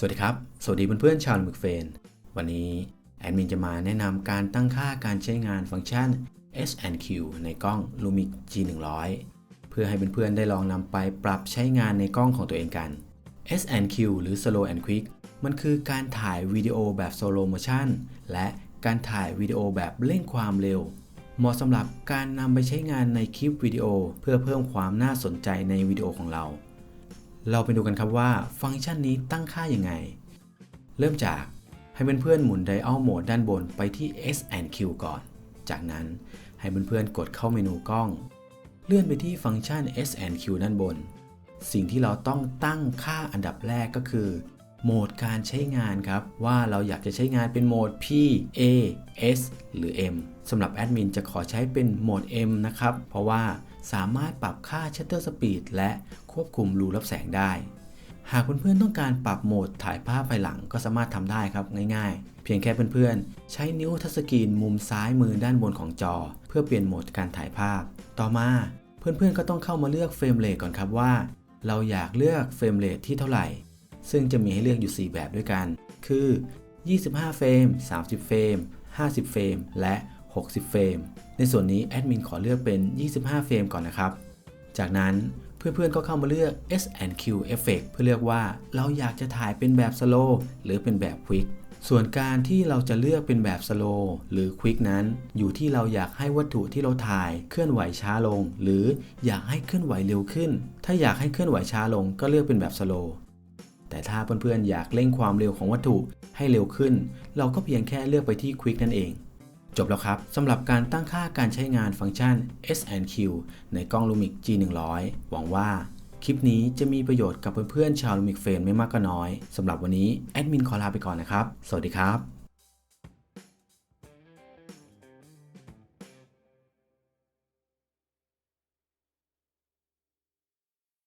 สวัสดีครับ สวัสดีเพื่อนๆชาวมึกเฟน วันนี้แอดมินจะมาแนะนำการตั้งค่าการใช้งานฟังก์ชัน S&Q ในกล้อง Lumix G100 เพื่อให้เพื่อนๆได้ลองนำไปปรับใช้งานในกล้องของตัวเองกัน S&Q หรือ Slow and Quick มันคือการถ่ายวิดีโอแบบ Slow Motion และการถ่ายวิดีโอแบบเร่งความเร็ว เหมาะสำหรับการนำไปใช้งานในคลิปวิดีโอ เพื่อเพิ่มความน่าสนใจในวิดีโอของเรา เราไปดูกันครับว่าฟังก์ชันนี้ตั้งค่ายังไง เริ่มจากให้เพื่อนๆหมุนไดอัลโหมดด้านบนไปที่ S&Q ก่อน จากนั้นให้เพื่อนๆกดเข้าเมนูกล้อง เลื่อนไปที่ฟังก์ชัน S&Q ด้านบน สิ่งที่เราต้องตั้งค่าอันดับแรกก็คือ โหมดการใช้งานครับ ว่าเราอยากจะใช้งานเป็นโหมด P A S หรือ M สำหรับแอดมินจะขอใช้เป็นโหมด M นะครับ เพราะว่าสามารถปรับค่า Shutter Speed และควบคุมรูรับแสงได้ หากเพื่อนๆต้องการปรับโหมดถ่ายภาพภายหลังก็สามารถทำได้ครับง่ายๆ เพียงแค่เพื่อนๆ ใช้นิ้วทัชสกรีนมุมซ้ายมือด้านบนของจอ เพื่อเปลี่ยนโหมดการถ่ายภาพ ต่อมาเพื่อนๆก็ต้องเข้ามาเลือกเฟรมเรทก่อนครับว่า เราอยากเลือกเฟรมเรทที่เท่าไหร่ ซึ่งจะมีให้เลือกอยู่ 4 แบบด้วยกัน คือ 25 เฟรม 30 เฟรม 50 เฟรม และ 60 เฟรม ในส่วนนี้แอดมินขอเลือกเป็น 25 เฟรมก่อนนะครับ จากนั้นเพื่อนๆก็เข้ามาเลือก S&Q Effect เพื่อเลือกว่าเราอยากจะถ่ายเป็นแบบ Slow หรือเป็นแบบ Quick ส่วนการที่เราจะเลือกเป็นแบบ Slow หรือ Quick นั้น อยู่ที่เราอยากให้วัตถุที่เราถ่ายเคลื่อนไหวช้าลง หรืออยากให้เคลื่อนไหวเร็วขึ้น ถ้าอยากให้เคลื่อนไหวช้าลงก็เลือกเป็นแบบ Slow แต่ถ้าเพื่อนๆอยากเร่งความเร็วของวัตถุให้เร็วขึ้น เราก็เพียงแค่เลือกไปที่ Quick นั่นเอง จบแล้วครับสำหรับการตั้งค่าการใช้งานฟังก์ชัน S&Q ในกล้อง Lumix G100 หวังว่าคลิปนี้จะมีประโยชน์กับเพื่อนๆชาว Lumix Fan ไม่มากก็น้อยสำหรับวันนี้แอดมินขอลาไปก่อนนะครับ สวัสดีครับ